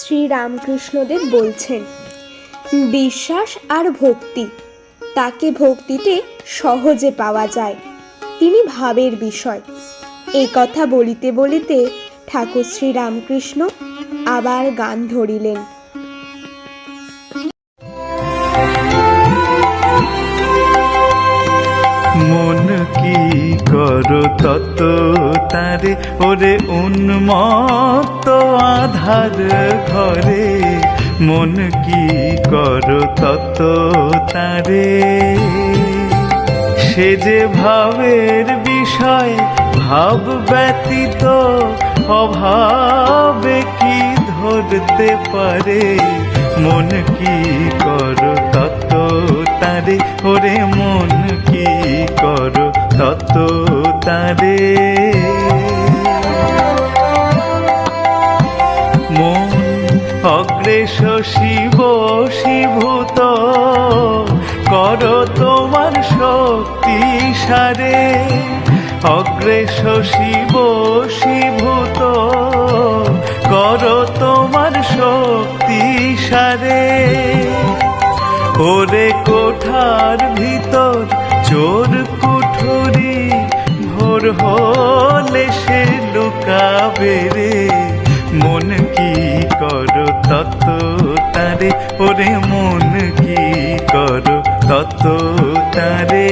শ্রীরামকৃষ্ণদেব বলছেন, বিশ্বাস আর ভক্তি, তাকে ভক্তিতে সহজে পাওয়া যায়। তিনি ভাবের বিষয়। এই কথা বলিতে বলিতে ঠাকুর শ্রীরামকৃষ্ণ আবার গান ধরিলেন। কি করো তত তারে? ওরে উন্মত্ত আধার ঘরে, মন কি করো তত তারে? সে যে ভাবের বিষয়, ভাব ব্যতীত, অভাবে কি ধরতে পারে? মন কি করো তত তারে ওরে মন কি কর তত তারে মন অগ্রেস শিব, শিভূত। কর তোমার শক্তি সারে। অগ্রেস শিব, শিভূত। কর তোমার শক্তি সারে ওরে কোঠার ভিতর চোর কুঠুরি ভোর হলে সে লুকাবে রে। মন কি করো তত তারে, ওরে মন কি করো তত তারে।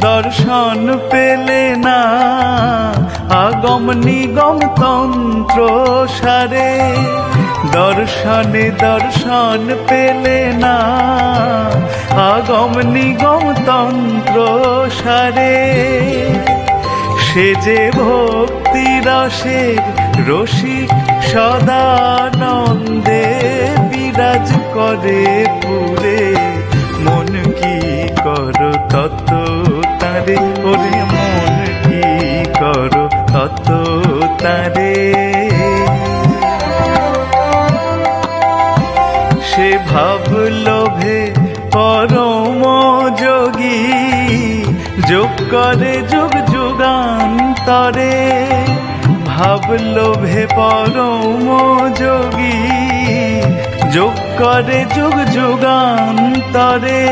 দর্শন পেলে না। আগম নিগম তন্ত্র সারে। দর্শনে দর্শন পেলে না। আগম নিগম তন্ত্র সারে। সে যে ভক্তি রসের রসিক সদানন্দে বিরাজ করে পুরে মন কি করো তত তারে ওরে মন কি করো তত তারে? সে ভাব লোভে পরম যোগী, যোগ করে যুগ যুগান্তরে। ভাব লোভে পরম যোগী, যোগ করে যুগ যুগান্তরে।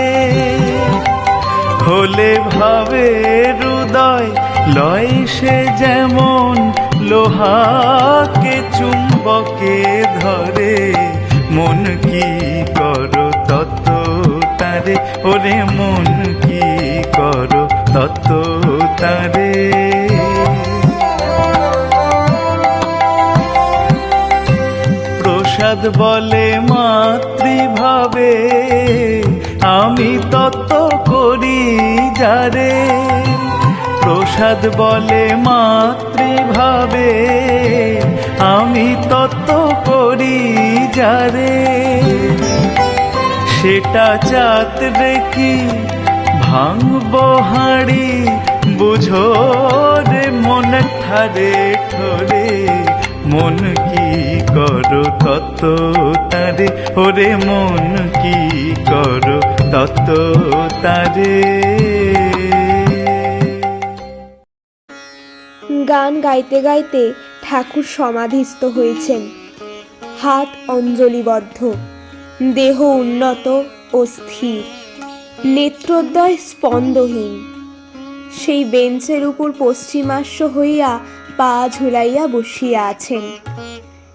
হলে ভাবে হৃদয় লয় সে যেমন লোহাকে চুম্বকে ধরে। মন কি করো তত তারে ওরে মন কি করো তত তারে প্রসাদ বলে মাতৃভাবে আমি তত্ত্ব করি যারে। প্রসাদ বলে মাতৃভাবে, আমি তত্ত্ব করি যারে। সেটা চাত রেখি ভাঙব হাড়ি, বুঝো রে মন ঠারে ঠোরে। মন কি করো তত তারে? ওরে মন কি করো তত তারে? গান গাইতে গাইতে ঠাকুর সমাধিস্থ হয়েছেন। হাত অঞ্জলিবদ্ধ, দেহ উন্নত ও স্থির। নেত্রোদ্বয় স্পন্দহীন। সেই বেঞ্চের উপর পশ্চিমাস্য হইয়া পা ঝুলাইয়া বসিয়া আছেন।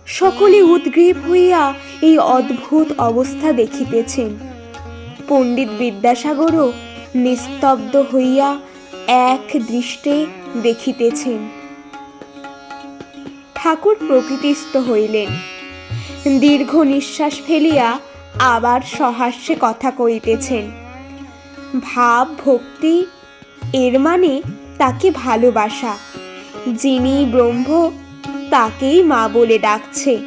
সকলে উদ্গ্রীব হইয়া এই অদ্ভুত অবস্থা দেখিতেছেন। পণ্ডিত বিদ্যাসাগরও নিস্তব্ধ হইয়া এক দৃষ্টে দেখিতেছেন। ঠাকুর প্রকৃতিস্থ হইলেন। দীর্ঘ নিঃশ্বাস ফেলিয়া আবার সহাস্যে কথা কইতেছেন ভাব, ভক্তি, এর মানে তাকে ভালোবাসা। যিনি ব্রহ্ম, তাকেই মা বলে ডাকছে।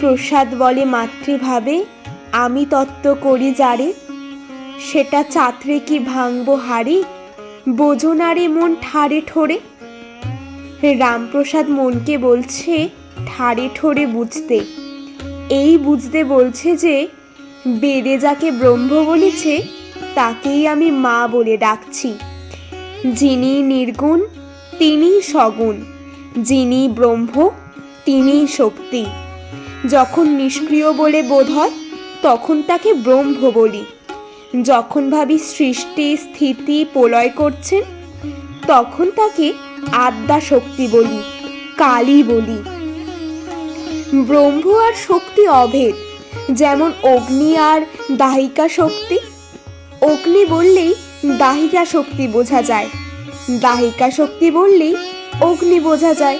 প্রসাদ বলে মাতৃভাবে, আমি তত্ত্ব করি যারে, সেটা চাত্রে কি ভাঙবো হাড়ি বোঝনারে মন ঠারে ঠোরে? রামপ্রসাদ মনকে বলছে ঠাড়ে ঠোরে বুঝতে। এই বুঝতে বলছে যে, বেদে যাকে ব্রহ্ম বলেছে, তাকেই আমি মা বলে ডাকছি। যিনি নির্গুণ তিনি সগুণ যিনি ব্রহ্ম তিনি শক্তি। যখন নিষ্ক্রিয় বলে বোধ হয়, তখন তাকে ব্রহ্ম বলি। যখন ভাবি সৃষ্টি, স্থিতি প্রলয় করছেন, তখন তাকে আদ্যা শক্তি বলি, কালী বলি। ব্রহ্ম আর শক্তি অভেদ, যেমন অগ্নি আর দাহিকা শক্তি। অগ্নি বললেই দাহিকা শক্তি বোঝা যায়। দাহিকা শক্তি বললেই অগ্নি বোঝা যায়।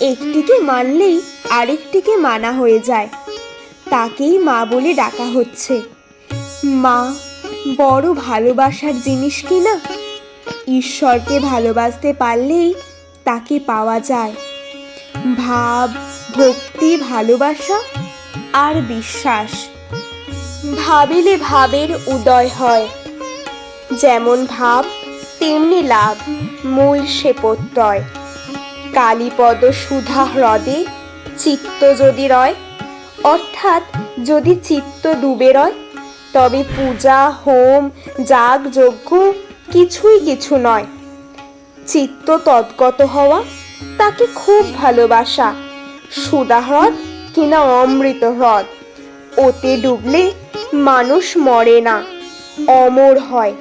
একটিকে মানলেই আরেকটিকে মানা হয়ে যায়। তাকেই মা বলে ডাকা হচ্ছে। মা, বড় ভালোবাসার জিনিস কি না? ঈশ্বরকে ভালোবাসতে পারলেই তাকে পাওয়া যায়। ভাব, ভক্তি, ভালোবাসা আর বিশ্বাস। ভাবিলে ভাবের উদয় হয়। যেমন ভাব তেমনি লাভ, মূল সে প্রত্যয়। কালীপদ সুধা হ্রদে চিত্ত যদি রয়, অর্থাৎ যদি চিত্ত ডুবে রয়, তবে পূজা, হোম, যাগ, যজ্ঞ কিছুই কিছু নয়। চিত্ত তদ্গত হওয়া তাকে খুব ভালোবাসা সুদা হ্রদ কিনা অমৃত হ্রদ। ওতে ডুবলে মানুষ মরে না, অমর হয়।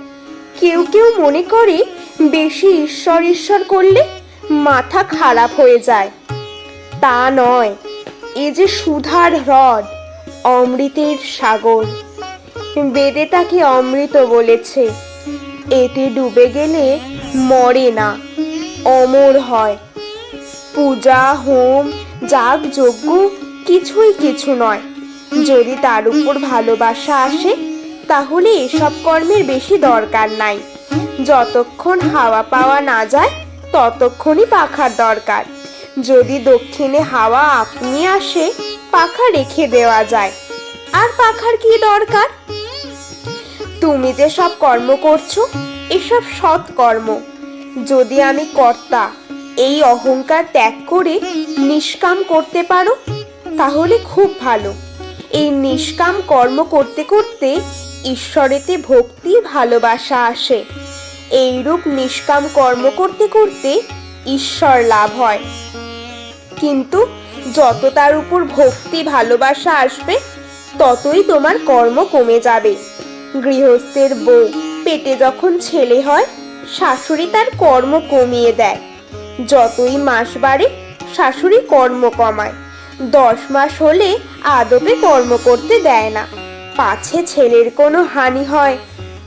কেউ কেউ মনে করে বেশি ঈশ্বর ঈশ্বর করলে মাথা খারাপ হয়ে যায়। তা নয়, এ যে সুধার হ্রদ, অমৃতের সাগর। বেদে তাকে অমৃত বলেছে, এতে ডুবে গেলে মরে না, অমর হয়। পূজা, হোম যাগ যজ্ঞ কিছুই কিছু নয়, যদি তার উপর ভালোবাসা আসে তাহলে এসব কর্মের বেশি দরকার নাই। যতক্ষণ হাওয়া পাওয়া না যায়, ততক্ষণই পাখার দরকার। যদি দক্ষিণে হাওয়া আপনি আসে, পাখা রেখে দেওয়া যায়। আর পাখার কি দরকার? তুমি যে সব কর্ম করছ, এসব সৎ কর্ম। যদি আমি কর্তা এই অহংকার ত্যাগ করে নিষ্কাম করতে পারো, তাহলে খুব ভালো। এই নিষ্কাম কর্ম করতে করতে ঈশ্বরেতে ভক্তি, ভালোবাসা আসে। এইরূপ নিষ্কাম কর্ম করতে করতে ঈশ্বর লাভ হয়। কিন্তু যত তার উপর ভক্তি, ভালোবাসা আসবে, ততই তোমার কর্ম কমে যাবে। গৃহস্থের বউ পেটে যখন ছেলে হয়, শাশুড়ি তার কর্ম কমিয়ে দেয়। যতই মাস বাড়ে, শাশুড়ি কর্ম কমায়। দশ মাস হলে আদপে কর্ম করতে দেয় না। পাছে ছেলের কোনো হানি হয়,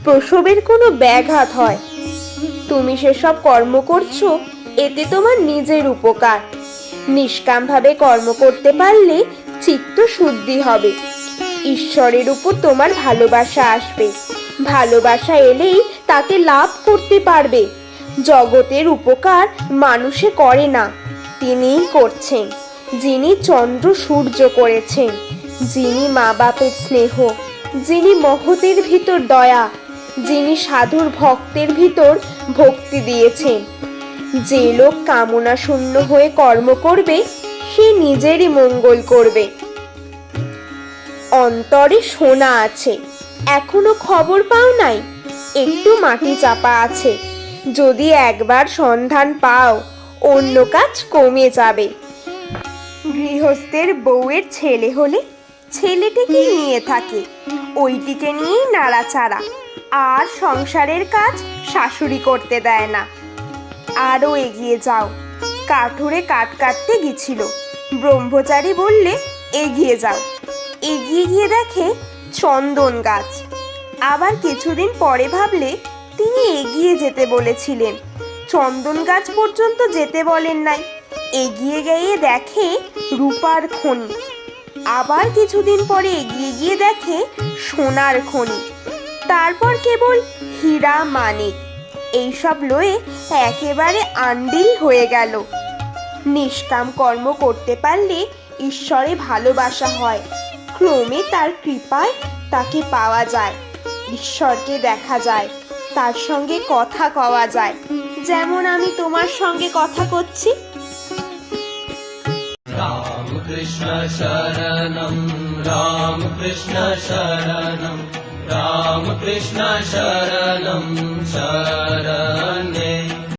প্রসবের কোনো ব্যাঘাত হয়। তুমি সেসব কর্ম করছ, এতে তোমার নিজের উপকার। নিষ্কামভাবে কর্ম করতে পারলে চিত্ত শুদ্ধি হবে। ঈশ্বরের উপর তোমার ভালোবাসা আসবে। ভালোবাসা এলেই তাকে লাভ করতে পারবে। জগতের উপকার মানুষে করে না, তিনিই করছেন, যিনি চন্দ্র সূর্য করেছেন। যিনি মা বাপের স্নেহ, যিনি মহতের ভিতর দয়া, যিনি সাধুর ভক্তের ভিতর ভক্তি দিয়েছেন। যে লোক কামনা শূন্য হয়ে কর্ম করবে, সে নিজেরই মঙ্গল করবে। অন্তরে সোনা আছে, এখনও খবর পাও নাই, একটু মাটি চাপা আছে। যদি একবার সন্ধান পাও, অন্য কাজ কমে যাবে। গৃহস্থের বউয়ের ছেলে হলে ছেলেটিকে নিয়ে থাকে। ওইটিকে নিয়েই নাড়াচাড়া। আর সংসারের কাজ শাশুড়ি করতে দেয় না। আরও এগিয়ে যাও। কাঠুরে কাঠ কাটতে গেছিল। ব্রহ্মচারী বললে, এগিয়ে যাও। এগিয়ে গিয়ে দেখে চন্দন গাছ। আবার কিছুদিন পরে ভাবলে, তিনি এগিয়ে যেতে বলেছিলেন। চন্দন গাছ পর্যন্ত যেতে বলেন নাই। এগিয়ে গিয়ে দেখে রূপার খনি। আবার কিছুদিন পরে এগিয়ে গিয়ে দেখে সোনার খনি। তারপর কেবল হীরা মানিক। এইসব লয়ে একেবারে আন্দিল হয়ে গেল। নিষ্কাম কর্ম করতে পারলে ঈশ্বরে ভালোবাসা হয়। ক্রমে তার কৃপায় তাকে পাওয়া যায়। ঈশ্বরকে দেখা যায়। তার সঙ্গে কথা কওয়া যায়। যেমন আমি তোমার সঙ্গে কথা করছি। कृष्ण शरणम् राम कृष्ण शरणम् राम कृष्ण शरणम् शरणे।